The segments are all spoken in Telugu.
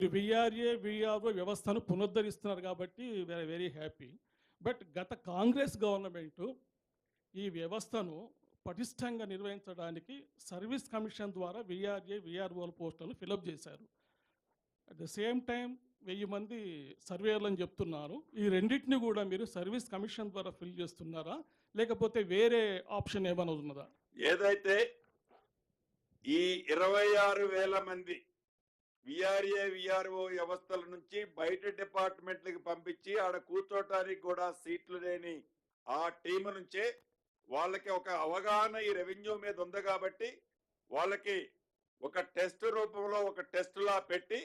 విఆర్ఏ విఆర్ఓ వ్యవస్థను పునరుద్ధరిస్తున్నారు కాబట్టి వీఆర్ వెరీ హ్యాపీ బట్ గత కాంగ్రెస్ గవర్నమెంట్ ఈ వ్యవస్థను పటిష్టంగా నిర్వహించడానికి సర్వీస్ కమిషన్ ద్వారా విఆర్ఏ విఆర్ఓల పోస్టులను ఫిలప్ చేశారు. అట్ ద సేమ్ టైం వెయ్యి మంది సర్వేయర్లని చెప్తున్నారు. ఈ రెండింటిని కూడా మీరు సర్వీస్ కమిషన్ ద్వారా ఫిల్ చేస్తున్నారా? లేకపోతే వేరే ఆప్షన్ ఏమైనా ఉన్నదా? ఏదైతే ఈ ఇరవై ఆరు వేల మంది విఆర్ఏ విఆర్ఓ వ్యవస్థల నుంచి బయట డిపార్ట్మెంట్లకి పంపించి ఆడ కూర్చోటానికి కూడా సీట్లు లేని ఆ టీం నుంచే వాళ్ళకి ఒక అవగాహన ఈ రెవెన్యూ మీద ఉంది కాబట్టి వాళ్ళకి ఒక టెస్ట్ రూపంలో ఒక టెస్ట్లా పెట్టి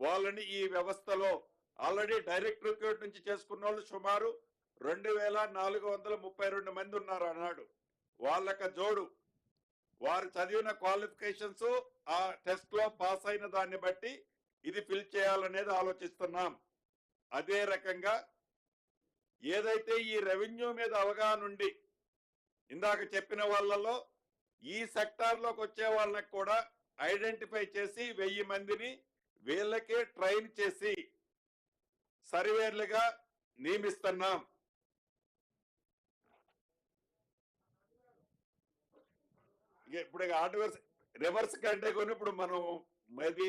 వాళ్ళని ఈ వ్యవస్థలో ఆల్రెడీ డైరెక్ట్ రిక్రూట్ నుంచి చేసుకున్న వాళ్ళు సుమారు రెండు వేల నాలుగు వందల ముప్పై రెండు మంది ఉన్నారు అన్నాడు వాళ్ళక జోడు వారు చదివిన క్వాలిఫికేషన్స్ ఆ టెస్ట్లో పాస్ అయిన దాన్ని బట్టి ఇది ఫిల్ చేయాలనేది ఆలోచిస్తున్నాం. అదే రకంగా ఏదైతే ఈ రెవెన్యూ మీద అవగాహన ఉండి ఇందాక చెప్పిన వాళ్ళలో ఈ సెక్టార్లోకి వచ్చే వాళ్ళకి కూడా ఐడెంటిఫై చేసి వెయ్యి మందిని వీళ్ళకే ట్రైన్ చేసి సర్వేర్లుగా నియమిస్తున్నాం. ఇప్పుడు హార్డ్వేర్ రివర్స్ కంటే కొన్ని ఇప్పుడు మనం మరి